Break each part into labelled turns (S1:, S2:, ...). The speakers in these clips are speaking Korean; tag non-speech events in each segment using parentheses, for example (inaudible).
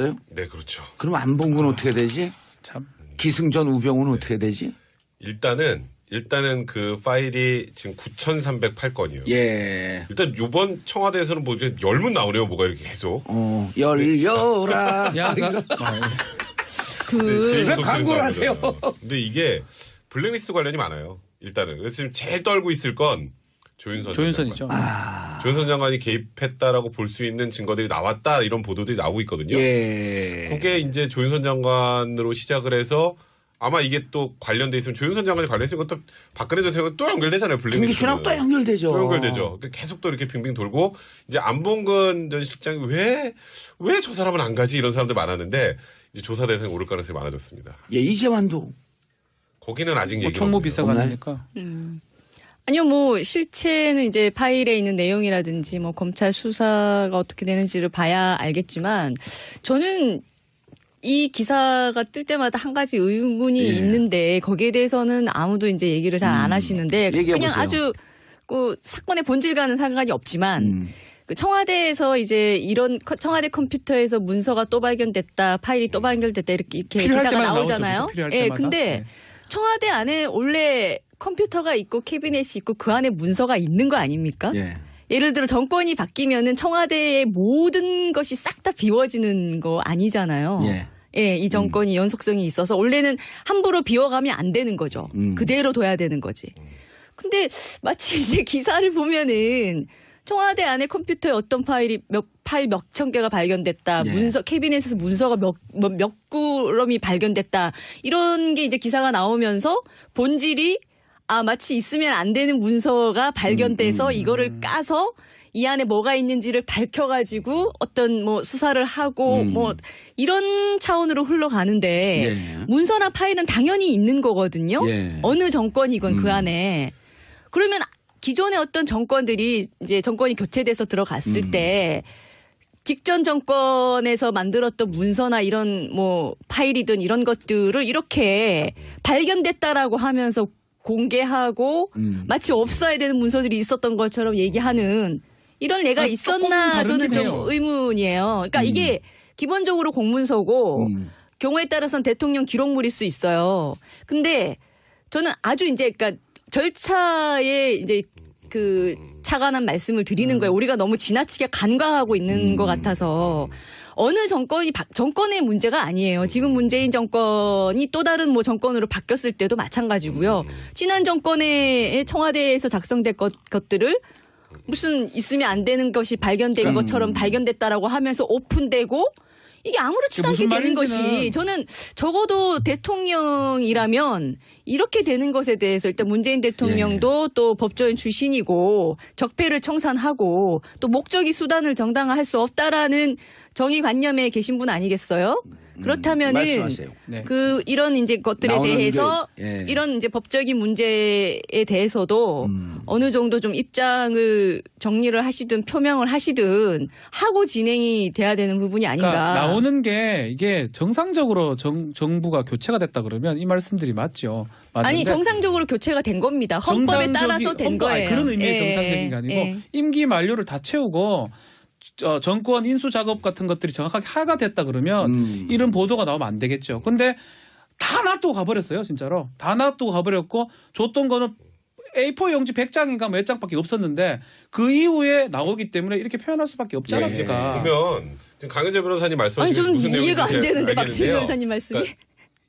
S1: 어요
S2: 네, 그렇죠.
S1: 그럼 안봉근 어떻게 되지?
S3: 참.
S1: 기승전 우병우는 어떻게 되지?
S2: 일단은 일단은 그 파일이 지금 9,308건이에요.
S1: 예.
S2: 일단 요번 청와대에서는 뭐 열문 나오네요. 뭐가 이렇게 계속.
S1: 어, 열려라.
S3: 야, 가, 아,
S2: 네,
S1: 왜
S2: 제일
S1: 광고를 하세요?
S2: 근데 이게 블랙리스트 관련이 많아요. 일단은 그래서 지금 제일 떨고 있을 건 조윤선.
S3: 조윤선이죠.
S1: 아.
S2: 조윤선 장관이 개입했다라고 볼 수 있는 증거들이 나왔다 이런 보도들이 나오고 있거든요.
S1: 예.
S2: 그게 이제 조윤선 장관으로 시작을 해서 아마 이게 또 관련돼 있으면 조윤선 장관이 관련된 것도 박근혜 전 대통령 또 연결되잖아요. 블랙리스트.
S1: 김기춘하고 또 연결되죠.
S2: 또 연결되죠. 그 계속 또 이렇게 빙빙 돌고 이제 안봉근 전 실장이 왜 왜 저 사람은 안 가지 이런 사람들 많았는데 이제 조사 대상이 오를 가능성이 많아졌습니다.
S1: 예, 이재환도.
S2: 거기는 아직
S3: 뭐
S2: 얘기
S3: 총무비서관이니까.
S4: 아니요, 뭐 실체는 이제 파일에 있는 내용이라든지 뭐 검찰 수사가 어떻게 되는지를 봐야 알겠지만 저는 이 기사가 뜰 때마다 한 가지 의문이
S1: 예.
S4: 있는데 거기에 대해서는 아무도 이제 얘기를 잘 안
S1: 음.
S4: 하시는데
S1: 얘기해
S4: 그냥
S1: 보세요.
S4: 아주 그 사건의 본질과는 상관이 없지만
S1: 음.
S4: 그 청와대에서 이제 이런 커- 청와대 컴퓨터에서 문서가 또 발견됐다, 파일이 또 발견됐다 이렇게, 이렇게
S3: 필요할
S4: 기사가
S3: 때마다 나오죠.
S4: 나오잖아요.
S3: 그죠? 필요할
S4: 예,
S3: 때마다.
S4: 근데
S3: 네.
S4: 청와대 안에 원래 컴퓨터가 있고 캐비넷이 있고 그 안에 문서가 있는 거 아닙니까?
S1: 예.
S4: 예를 들어 정권이 바뀌면은 청와대의 모든 것이 싹 다 비워지는 거 아니잖아요.
S1: 예.
S4: 예, 이 정권이 연속성이 있어서 원래는 함부로 비워가면 안 되는 거죠.
S1: 음.
S4: 그대로 둬야 되는 거지. 근데 마치 이제 기사를 보면은 청와대 안에 컴퓨터에 어떤 파일이 몇 파일 몇 천 개가 발견됐다.
S1: 예.
S4: 문서 캐비넷에서 문서가 몇, 뭐, 몇 구럼이 발견됐다. 이런 게 이제 기사가 나오면서 본질이 아 마치 있으면 안 되는 문서가 발견돼서
S1: 음, 음.
S4: 이거를 까서 이 안에 뭐가 있는지를 밝혀가지고 어떤 뭐 수사를 하고
S1: 음.
S4: 뭐 이런 차원으로 흘러가는데
S1: 예.
S4: 문서나 파일은 당연히 있는 거거든요.
S1: 예.
S4: 어느 정권이건
S1: 음.
S4: 그 안에 그러면 기존의 어떤 정권들이 이제 정권이 교체돼서 들어갔을
S1: 음.
S4: 때 직전 정권에서 만들었던 문서나 이런 뭐 파일이든 이런 것들을 이렇게 발견됐다라고 하면서 공개하고
S1: 음.
S4: 마치 없어야 되는 문서들이 있었던 것처럼 얘기하는 이런 예가
S3: 아,
S4: 있었나 저는 좀
S3: 해요.
S4: 의문이에요. 그러니까
S1: 음.
S4: 이게 기본적으로 공문서고
S1: 음.
S4: 경우에 따라서는 대통령 기록물일 수 있어요. 근데 저는 아주 이제 그러니까 절차에 이제 그 차관한 말씀을 드리는 거예요. 우리가 너무 지나치게 간과하고 있는
S1: 음.
S4: 것 같아서 어느 정권이 바- 정권의 문제가 아니에요. 지금 문재인 정권이 또 다른 뭐 정권으로 바뀌었을 때도 마찬가지고요. 지난 정권의 청와대에서 작성된 것, 것들을 무슨 있으면 안 되는 것이 발견된
S1: 음.
S4: 것처럼 발견됐다라고 하면서 오픈되고 이게 아무렇지도 않게 되는 것이 저는 적어도 대통령이라면 이렇게 되는 것에 대해서 일단 문재인 대통령도
S3: 예.
S4: 또 법조인 출신이고 적폐를 청산하고 또 목적이 수단을 정당화할 수 없다라는 정의관념에 계신 분 아니겠어요? 그렇다면은
S1: 음, 말씀하세요.
S3: 네.
S4: 그 이런 이제 것들에 대해서
S1: 게, 예.
S4: 이런 이제 법적인 문제에 대해서도
S1: 음.
S4: 어느 정도 좀 입장을 정리를 하시든 표명을 하시든 하고 진행이 돼야 되는 부분이 아닌가.
S3: 그러니까 나오는 게 이게 정상적으로 정, 정부가 교체가 됐다 그러면 이 말씀들이 맞죠. 맞는데
S4: 아니 정상적으로 교체가 된 겁니다. 헌법에 따라서 된
S3: 헌법, 아니,
S4: 거예요.
S3: 그런 의미의
S4: 예,
S3: 정상적인 게 아니고
S4: 예.
S3: 임기 만료를 다 채우고 어, 정권 인수 작업 같은 것들이 정확하게 하가 됐다 그러면
S1: 음.
S3: 이런 보도가 나오면 안 되겠죠. 근데 다 놔두고 가버렸어요, 진짜로. 다 놔두고 가버렸고 줬던 거는 A4 용지 100장인가 몇 장밖에 없었는데 그 이후에 나오기 때문에 이렇게 표현할 수밖에 없지
S1: 예.
S3: 않았을까.
S2: 보면 지금 강효재 변호사님 말씀하신
S4: 아니
S2: 게
S4: 저는
S2: 무슨 내용인지
S4: 이해가 안 되는데 박신
S2: 알겠는데요.
S4: 변호사님 말씀이
S2: 그러니까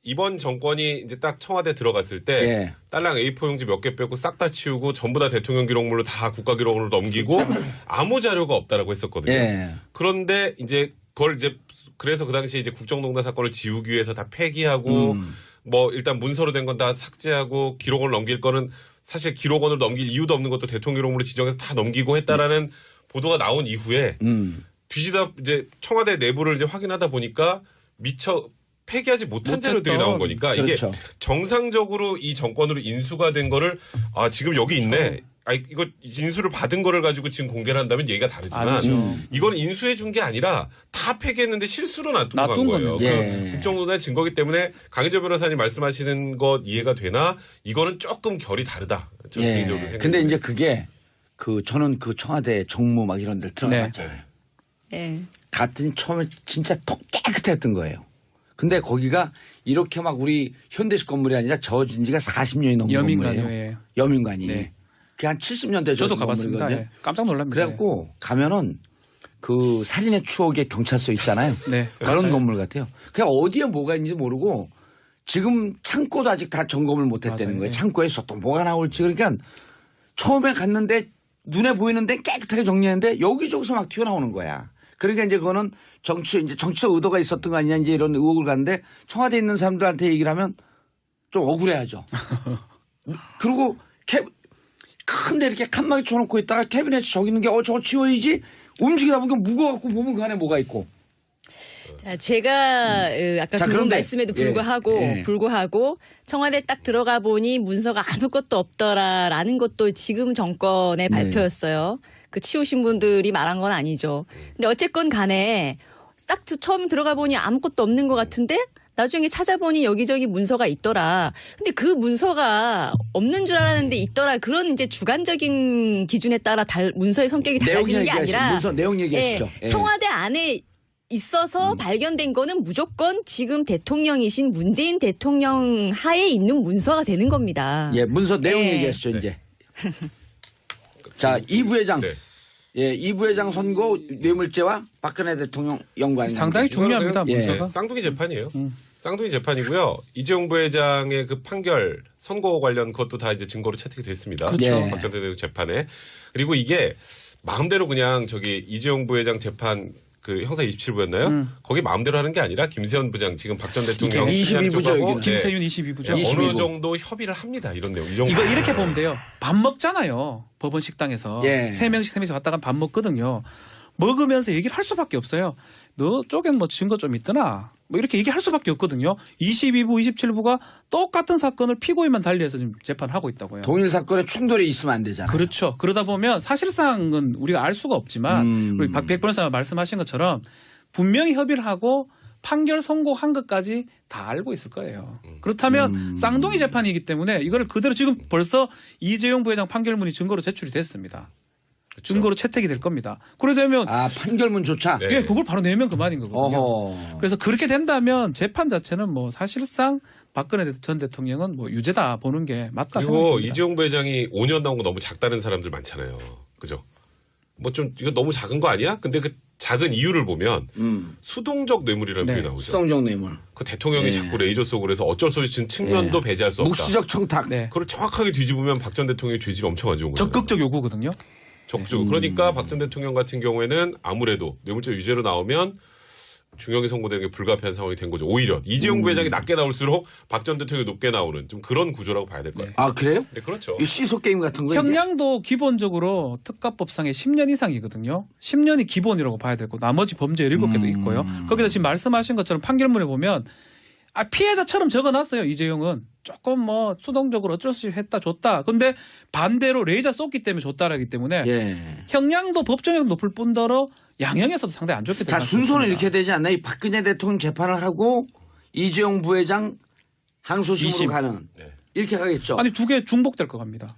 S2: 이번 정권이 이제 딱 청와대 들어갔을 때
S1: 예.
S2: 딸랑 A4 용지 몇 개 빼고 싹 다 치우고 전부 다 대통령 기록물로 다 국가 기록물로 넘기고 아무 자료가 없다라고 했었거든요.
S1: 예.
S2: 그런데 이제 그걸 이제 그래서 그 당시에 이제 국정농단 사건을 지우기 위해서 다 폐기하고
S1: 음.
S2: 뭐 일단 문서로 된 건 다 삭제하고 기록원을 넘길 거는 사실 기록원을 넘길 이유도 없는 것도 대통령 기록물로 지정해서 다 넘기고 했다라는 보도가 나온 이후에
S1: 음.
S2: 뒤지다 이제 청와대 내부를 이제 확인하다 보니까 미처 폐기하지 못한 자료들이 나온 거니까
S1: 그렇죠.
S2: 이게 정상적으로 이 정권으로 인수가 된 거를 아 지금 여기 있네. 아 이거 인수를 받은 거를 가지고 지금 공개를 한다면 얘기가 다르지만
S3: 아니죠.
S1: 음.
S2: 이거는 인수해 준 게 아니라 다 폐기했는데 실수로 놔두고 간
S3: 놔둔
S2: 거예요.
S3: 겁니다.
S2: 그
S1: 예.
S2: 국정농단 증거기 때문에 강희재 변호사님 말씀하시는 것 이해가 되나 이거는 조금 결이 다르다. 저는
S1: 예.
S2: 개인적으로 생각합니다.
S1: 근데 이제 그게 그 저는 그 청와대 정무 막 이런 데 들어갔잖아요.
S4: 예.
S1: 갔더니 처음에 진짜 톡 깨끗했던 거예요. 근데 거기가 이렇게 막 우리 현대식 건물이 아니라 저어진 지가 40년이 넘은
S3: 여민관이요.
S1: 건물이에요.
S3: 예.
S1: 여민관이.
S3: 네.
S1: 그게 한 70년대
S3: 저도 가봤습니다. 예. 깜짝 놀랍니다.
S1: 그래갖고 가면은 그 살인의 추억의 경찰서 있잖아요.
S3: 네.
S1: 그런
S3: 맞아요.
S1: 건물 같아요. 그냥 어디에 뭐가 있는지 모르고 지금 창고도 아직 다 점검을 못 했다는. 거예요.
S3: 예.
S1: 창고에서 또 뭐가 나올지. 그러니까 처음에 갔는데 눈에 보이는데 깨끗하게 정리했는데 여기저기서 막 튀어나오는 거야. 그러니까 이제 그거는 정치, 이제 정치적 의도가 있었던 거 아니냐 이제 이런 의혹을 갖는데 청와대에 있는 사람들한테 얘기를 하면 좀 억울해하죠. (laughs) 그리고 캐, 큰데 이렇게 칸막이 쳐놓고 있다가 캐비넷이 저기 있는 게 어, 저거 치워야지 움직이다 보니까 무거워갖고 보면 그 안에 뭐가 있고.
S4: 자, 제가 어, 아까
S1: 자,
S4: 분
S1: 그런데,
S4: 말씀에도
S1: 예,
S4: 불구하고
S1: 예.
S4: 불구하고 청와대 딱 들어가 보니 문서가 아무것도 없더라라는 것도 지금 정권의
S1: 네.
S4: 발표였어요. 그 치우신 분들이 말한 건 아니죠. 근데 어쨌건 간에 딱 처음 들어가 보니 아무것도 없는 것 같은데 나중에 찾아보니 여기저기 문서가 있더라. 근데 그 문서가 없는 줄 알았는데 있더라. 그런 이제 주관적인 기준에 따라 달, 문서의 성격이 달라지는 게. 아니라
S1: 문서 내용 얘기하시죠.
S4: 예,
S1: 예.
S4: 청와대 안에 있어서 발견된 거는 무조건 지금 대통령이신 문재인 대통령 하에 있는 문서가 되는 겁니다.
S1: 예, 문서 내용
S4: 예.
S1: 얘기하시죠,
S2: 네.
S1: 이제. (laughs) 자, 이 부회장.
S2: 네.
S1: 예, 이 부회장 선거 뇌물죄와 박근혜 대통령 연관이
S3: 상당히 중요합니다.
S1: 예.
S3: 문서가.
S2: 네, 쌍둥이 재판이에요.
S3: 음.
S2: 쌍둥이 재판이고요. 이재용 부회장의 그 판결 선고 관련 그것도 다 이제 증거로 채택이 됐습니다.
S3: 그렇죠.
S1: 예.
S2: 박전 대통령 재판에 그리고 이게 마음대로 그냥 저기 이재용 부회장 재판 그 형사 27부였나요?
S3: 음.
S2: 거기 마음대로 하는 게 아니라 김세현 부장 지금 박 전 대통령
S1: 이게
S2: 시장
S1: 22 부죠,
S2: 쪽하고
S1: 여기는.
S2: 네.
S3: 김세윤 22부죠.
S2: 네,
S1: 22
S2: 어느
S1: 부.
S2: 정도 협의를 합니다. 이런 내용. 이 정도.
S3: 이거 이렇게 보면 돼요. 밥 먹잖아요. 법원 식당에서
S1: 예.
S3: 세 명씩 세 명씩 왔다가 밥 먹거든요. 먹으면서 얘기를 할 수밖에 없어요. 너 쪽엔 뭐 증거 좀 있더나. 뭐 이렇게 얘기할 수밖에 없거든요. 22부, 27부가 똑같은 사건을 피고인만 달리해서 지금 재판하고 있다고요.
S1: 동일 사건에 충돌이 있으면 안 되잖아요.
S3: 그렇죠. 그러다 보면 사실상은 우리가 알 수가 없지만
S1: 음.
S3: 우리 박백 변호사가 말씀하신 것처럼 분명히 협의를 하고 판결 선고한 것까지 다 알고 있을 거예요. 그렇다면
S1: 음.
S3: 쌍둥이 재판이기 때문에 이거를 그대로 지금 벌써 이재용 부회장 판결문이 증거로 제출이 됐습니다. 증거로 채택이 될 겁니다. 그래 되면
S1: 아, 판결문조차?
S2: 네.
S3: 예, 그걸 바로 내면 그만인 거거든요.
S1: 어허.
S3: 그래서 그렇게 된다면 재판 자체는 뭐 사실상 박근혜 전 대통령은 뭐 유죄다 보는 게 맞다
S2: 그리고
S3: 생각합니다.
S2: 이재용 부회장이 5년 나온 거 너무 작다는 사람들 많잖아요. 그죠? 뭐 좀 이거 너무 작은 거 아니야? 근데 그 작은 이유를 보면
S1: 음.
S2: 수동적 뇌물이라는
S3: 네,
S2: 표현이 나오죠.
S1: 수동적 뇌물.
S2: 그 대통령이
S1: 네.
S2: 자꾸 레이저 쏘고 그래서 어쩔 수 없이 측면도 배제할 수 없다.
S1: 묵시적 청탁.
S3: 네.
S2: 그걸 정확하게 뒤집으면 박 전 대통령의 죄질이 엄청 안 좋은 거죠.
S3: 적극적 요구거든요.
S2: 적극적. 그러니까 박전 대통령 같은 경우에는 아무래도 뇌물죄 유죄로 나오면 중형이 선고되는 게 불가피한 상황이 된 거죠. 오히려 이재용 부회장이 낮게 나올수록 박 전 대통령이 높게 나오는 좀 그런 구조라고 봐야 될 것 같아요.
S1: 아, 그래요?
S2: 네, 그렇죠.
S1: 이 시소 게임 같은 거.
S3: 형량도 기본적으로 특가법상에 10년 이상이거든요. 10년이 기본이라고 봐야 되고 나머지 범죄 7개도 있고요. 거기서 지금 말씀하신 것처럼 판결문에 보면 아, 피해자처럼 적어놨어요. 이재용은 조금 뭐 수동적으로 어쩔 수 없이 했다 줬다. 근데 반대로 레이저 쏟기 때문에 줬다라기 때문에
S1: 예.
S3: 형량도 법정에서 높을 뿐더러 양형에서도 상당히 안 좋게
S1: 자,
S3: 될수
S1: 순서는. 이렇게 되지 않나요? 이 박근혜 대통령 재판을 하고 이재용 부회장 항소심으로
S3: 20.
S1: 가는.
S2: 네.
S1: 이렇게 가겠죠.
S3: 아니 두 개 중복될 것 같습니다.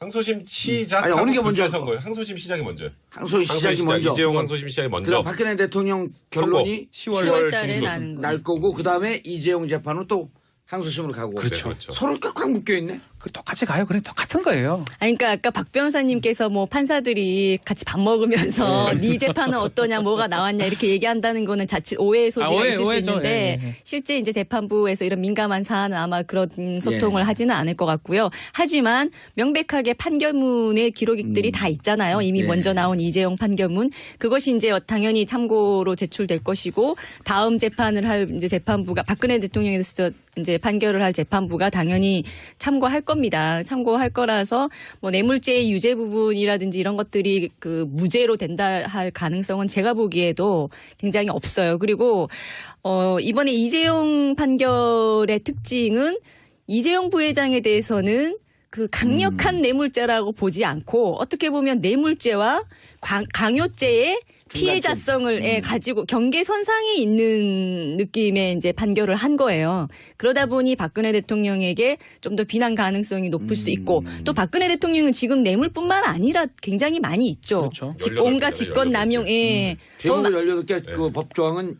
S2: 항소심 시작.
S1: 아니, 어느 게 먼저
S2: 선 거예요? 항소심 시작이 먼저.
S1: 항소
S2: 항소
S1: 시작이
S2: 시작.
S1: 먼저.
S2: 이재용 항소심 시작이 먼저.
S1: 그다음 박근혜 대통령 결론이
S3: 10월
S4: 10월 달에
S2: 중순.
S4: 나는 거.
S1: 날 거고 그 다음에 이재용 재판은 또 항소심으로 가고.
S2: 그렇죠. 그렇죠.
S1: 서로 꽉꽉 묶여 있네.
S3: 그 똑같이 가요. 그래 똑같은 거예요.
S4: 아니, 그러니까 아까 박 변호사님께서 뭐 판사들이 같이 밥 먹으면서 네 재판은 어떠냐, 뭐가 나왔냐 이렇게 얘기한다는 거는 자칫 오해의 소지가
S3: 아, 오해,
S4: 있을 수
S3: 오해죠.
S4: 있는데
S3: 예, 예, 예.
S4: 실제 이제 재판부에서 이런 민감한 사안은 아마 그런 소통을
S1: 예.
S4: 하지는 않을 것 같고요. 하지만 명백하게 판결문의 기록들이 다 있잖아요. 이미
S1: 예.
S4: 먼저 나온 이재용 판결문 그것이 이제 당연히 참고로 제출될 것이고 다음 재판을 할 이제 재판부가 박근혜 대통령에서 이제 판결을 할 재판부가 당연히 참고할 겁니다. 참고할 거라서 뭐 뇌물죄의 유죄 부분이라든지 이런 것들이 그 무죄로 된다 할 가능성은 제가 보기에도 굉장히 없어요. 그리고 어 이번에 이재용 판결의 특징은 이재용 부회장에 대해서는 그 강력한 뇌물죄라고 보지 않고 어떻게 보면 뇌물죄와 광- 강요죄의 피해자성을 예, 가지고 경계선상에 있는 느낌의 이제 판결을 한 거예요. 그러다 보니 박근혜 대통령에게 좀 더 비난 가능성이 높을 수 있고 또 박근혜 대통령은 지금 뇌물뿐만 아니라 굉장히 많이 있죠.
S3: 그렇죠.
S4: 직-
S2: 18
S4: 온갖 직권
S2: 18 개.
S4: 남용, 예. 더,
S1: 죄목을
S4: 마-
S1: 18개 그 법조항은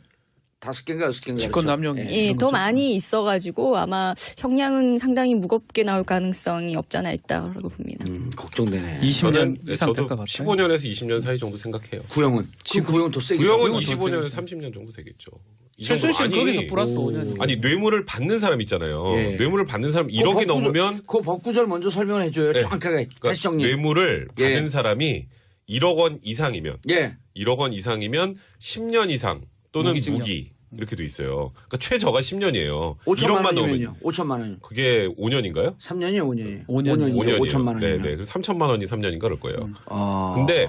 S1: 다섯 개인가 여섯 개인가
S3: 직권
S1: 그렇죠?
S3: 남용이.
S4: 예,
S3: 이런
S4: 더. 많이 있어가지고 아마 형량은 상당히 무겁게 나올 가능성이 없잖아 있다고 봅니다.
S1: 음, 걱정되네.
S3: 20년
S2: 저는
S3: 이상 될 것 같아요.
S2: 15년에서 20년 사이 정도 생각해요.
S1: 구형은 그 구형은 더 세게.
S2: 구형은
S3: 구형은
S2: 25년에서
S3: 더
S2: 30년 정도 되겠죠. 이
S3: 최순실
S2: 아니,
S3: 거기서 플러스 5년.
S2: 아니 뇌물을 받는 사람 있잖아요.
S1: 예.
S2: 뇌물을 받는 사람
S1: 그
S2: 1억이
S1: 법구절-
S2: 넘으면
S1: 그 법구절 먼저 설명을 해줘요.
S2: 네.
S1: 정확하게
S2: 그러니까
S1: 다시 정리.
S2: 뇌물을
S1: 예.
S2: 받는 사람이 1억 원 이상이면
S1: 예.
S2: 1억 원 이상이면 10년 이상 또는
S3: 무기징역.
S2: 무기 이렇게 돼 있어요. 그러니까 최저가 10년이에요.
S1: 5천만
S2: 1억만
S1: 원이면요.
S2: 넘으면
S1: 5천만 원.
S2: 그게 5년인가요?
S1: 3년이요, 5년이요.
S3: 5년이요.
S2: 5년이에요.
S1: 5천만 원이면.
S2: 네, 네. 그래서 3천만 원이 3년인 가 그럴 거예요.
S1: 아.
S2: 근데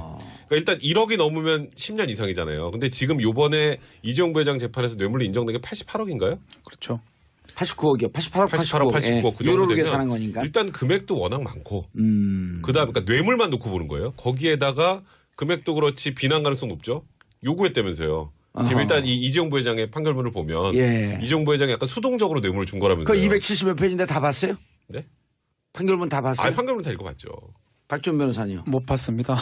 S2: 그러니까 일단 1억이 넘으면 10년 이상이잖아요. 근데 지금 요번에 이재용 부회장 재판에서 뇌물로 인정된 게 88억인가요?
S3: 그렇죠.
S1: 89억이요. 88억,
S2: 88억,
S1: 89억.
S2: 89억 그 정도
S1: 유로로
S2: 되면
S1: 계산한 거니까.
S2: 일단 금액도 워낙 많고
S1: 음.
S2: 그다음 그러니까 뇌물만 놓고 보는 거예요. 거기에다가 금액도 그렇지 비난 가능성 높죠. 요구했다면서요. 지금
S1: 아하.
S2: 일단 이 이재용 부회장의 판결문을 보면
S1: 예.
S2: 이재용 부회장이 약간 수동적으로 뇌물을 준
S1: 그
S2: 거라면서요.
S1: 270몇 페이지인데 다 봤어요?
S2: 네?
S1: 판결문 다 봤어요?
S2: 아, 판결문 다 읽어봤죠.
S1: 박준 변호사님요.
S3: 못 봤습니다.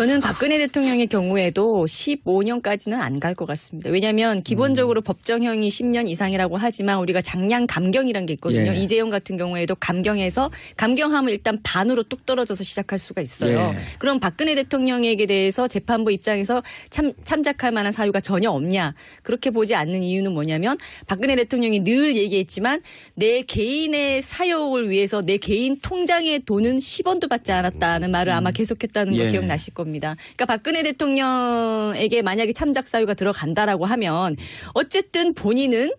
S4: 저는 박근혜 대통령의 경우에도 15년까지는 안 갈 것 같습니다. 왜냐하면
S1: 음.
S4: 기본적으로 법정형이 10년 이상이라고 하지만 우리가 장량 감경이란 게 있거든요.
S1: 예.
S4: 이재용 같은 경우에도 감경해서 감경하면 일단 반으로 뚝 떨어져서 시작할 수가 있어요.
S1: 예.
S4: 그럼 박근혜 대통령에게 대해서 재판부 입장에서 참, 참작할 만한 사유가 전혀 없냐. 그렇게 보지 않는 이유는 뭐냐면 박근혜 대통령이 늘 얘기했지만 내 개인의 사욕을 위해서 내 개인 통장에 돈은 10원도 받지 않았다는 말을 아마 계속했다는 거
S1: 예.
S4: 기억나실 겁니다. 그러니까 박근혜 대통령에게 만약에 참작 사유가 들어간다라고 하면 어쨌든 본인은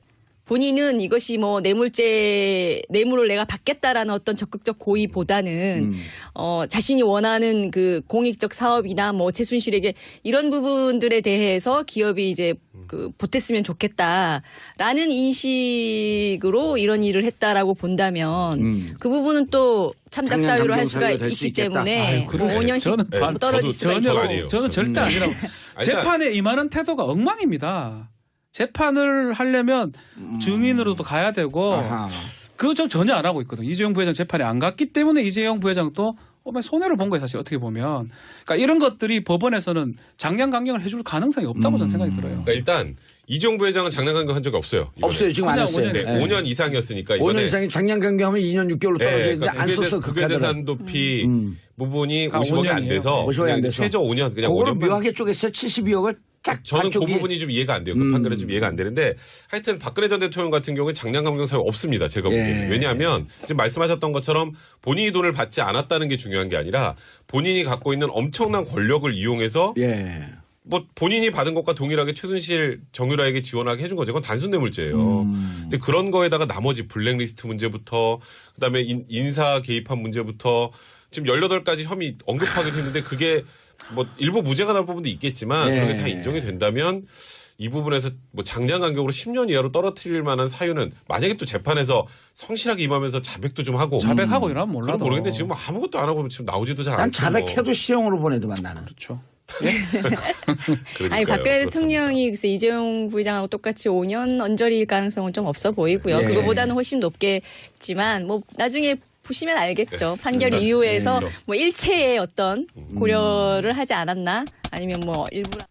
S4: 본인은 이것이 뭐 뇌물죄 뇌물을 내가 받겠다라는 어떤 적극적 고의보다는
S1: 음.
S4: 어 자신이 원하는 그 공익적 사업이나 뭐 최순실에게 이런 부분들에 대해서 기업이 이제 그 보탰으면 좋겠다라는 인식으로 이런 일을 했다라고 본다면
S1: 음.
S4: 그 부분은 또 참작 사유로 할 수가 있기. 때문에 뭐
S3: 그러세요.
S4: 5년씩
S3: 저는
S2: 네,
S3: 반-
S4: 떨어질 수가.
S2: 아니에요.
S3: 저는 절대
S1: 음.
S3: 아니라고.
S2: 아니,
S3: 재판에 임하는 태도가 엉망입니다. 재판을 하려면 증인으로도 가야 되고
S1: 아하.
S3: 그거 저 전혀 안 하고 있거든. 이재용 부회장 재판에 안 갔기 때문에 이재용 부회장도 어머 손해를 본 거예요 사실 어떻게 보면. 그러니까 이런 것들이 법원에서는 장량 강경을 해줄 가능성이 없다고 저는 생각이 들어요.
S2: 그러니까 일단 이재용 부회장은 장난감경 한 적이 없어요. 이번에.
S1: 없어요. 지금 안
S3: 그냥
S1: 했어요.
S2: 네,
S3: 했어요.
S2: 5년 이상이었으니까 이번에
S1: 5년 이상이 작년 경경하면 2년 6개월로 떨어져
S2: 네,
S1: 있는데
S2: 그러니까
S1: 안 썼어 그 카드를.
S2: 국외재산 도피
S1: 음.
S2: 부분이
S3: 아,
S2: 50억이 안
S3: 5년이에요.
S2: 돼서
S1: 50억이 안
S2: 그냥
S1: 돼서.
S2: 최저 5년 그냥
S1: 그거를
S2: 5년만
S1: 묘하게 쪼갰어요. 72억을 쫙
S2: 저는 그
S1: 반쪽이.
S2: 부분이 좀 이해가 안 돼요. 그
S1: 음.
S2: 판결이 좀 이해가 안 되는데 하여튼 박근혜 전 대통령 같은 경우에 장량 감경 사유 없습니다. 제가
S1: 예.
S2: 보기에는. 왜냐하면 지금 말씀하셨던 것처럼 본인이 돈을 받지 않았다는 게 중요한 게 아니라 본인이 갖고 있는 엄청난 권력을 이용해서
S1: 예.
S2: 뭐 본인이 받은 것과 동일하게 최순실 정유라에게 지원하게 해준 거죠. 그건 단순 뇌물죄예요.
S1: 음.
S2: 근데 그런 거에다가 나머지 블랙리스트 문제부터 그다음에 인, 인사 개입한 문제부터 지금 18가지 혐의 언급하기도 했는데 그게 뭐 일부 무죄가 나올 부분도 있겠지만
S1: 예.
S2: 그런 게 다 인정이 된다면 이 부분에서 뭐 장량 간격으로 10년 이하로 떨어뜨릴 만한 사유는 만약에 또 재판에서 성실하게 임하면서 자백도 좀 하고
S3: 자백하고 이러면
S2: 그럼
S3: 몰라도.
S2: 모르겠는데 지금 아무것도 안 하고 지금 나오지도 잘
S1: 난
S2: 않고
S1: 자백해도 시형으로 보내도만 나는.
S3: 그렇죠. (laughs)
S4: 아니 박근혜 대통령이 글쎄 이재용 부회장하고 똑같이 5년 언저리일 가능성은 좀 없어 보이고요.
S1: 예.
S4: 그거보다는 훨씬 높겠지만 뭐 나중에 보시면 알겠죠. 판결
S2: 네.
S4: 이후에서
S2: 그렇죠.
S4: 뭐 일체의 어떤 고려를 하지 않았나 아니면 뭐 일부러